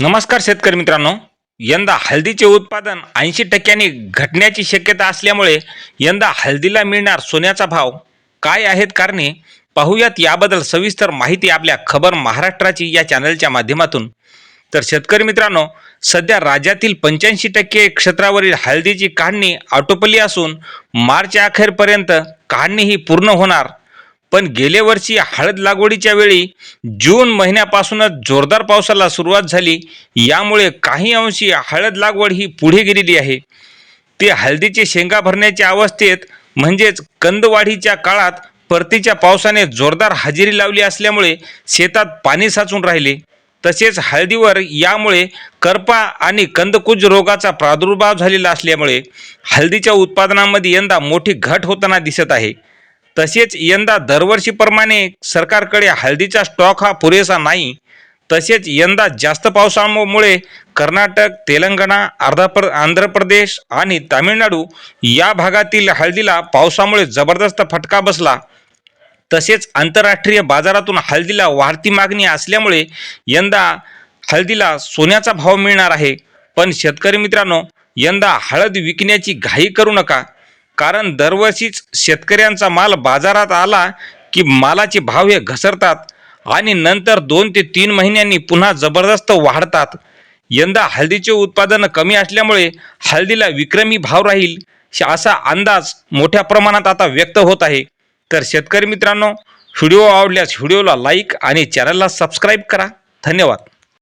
नमस्कार शेतकरी मित्रांनो. यंदा हळदीचे उत्पादन ऐंशी टक्क्यांनी घटण्याची शक्यता असल्यामुळे यंदा हळदीला मिळणार सोन्याचा भाव काय आहेत कारणे पाहूयात. याबद्दल सविस्तर माहिती आपल्या खबर महाराष्ट्राची या चॅनलच्या माध्यमातून. तर शेतकरी मित्रांनो सध्या राज्यातील पंच्याऐंशी टक्के क्षेत्रावरील हळदीची काढणी आटोपली असून मार्च अखेरपर्यंत काढणी ही पूर्ण होणार. पण गेल्या वर्षी हळद लागवडीच्या वेळी जून महिन्यापासूनच जोरदार पावसाला सुरुवात झाली. यामुळे काही अंशी हळद लागवड ही पुढे गेलेली आहे. ते हळदीचे शेंगा भरण्याच्या अवस्थेत म्हणजेच कंदवाढीच्या काळात परतीच्या पावसाने जोरदार हजेरी लावली असल्यामुळे शेतात पाणी साचून राहिले. तसेच हळदीवर यामुळे करपा आणि कंदकुज रोगाचा प्रादुर्भाव झालेला असल्यामुळे हळदीच्या उत्पादनामध्ये यंदा मोठी घट होताना दिसत आहे. तसेच यंदा दरवर्षीप्रमाणे सरकारकडे हळदीचा स्टॉक हा पुरेसा नाही. तसेच यंदा जास्त पावसामुळे कर्नाटक तेलंगणा अर्धा प्र आंध्र प्रदेश आणि तामिळनाडू या भागातील हळदीला पावसामुळे जबरदस्त फटका बसला. तसेच आंतरराष्ट्रीय बाजारातून हळदीला वाढती मागणी असल्यामुळे यंदा हळदीला सोन्याचा भाव मिळणार आहे. पण शेतकरी मित्रांनो यंदा हळद विकण्याची घाई करू नका. कारण दरवर्षीच शेतकऱ्यांचा माल बाजारात आला की मालाचे भाव हे घसरतात आणि नंतर दोन ते तीन महिन्यांनी पुन्हा जबरदस्त वाढतात. यंदा हळदीचे उत्पादन कमी असल्यामुळे हळदीला विक्रमी भाव राहील श- असा अंदाज मोठ्या प्रमाणात आता व्यक्त होत आहे. तर शेतकरी मित्रांनो व्हिडिओ आवडल्यास व्हिडिओला लाईक आणि चॅनलला सबस्क्राईब करा. धन्यवाद.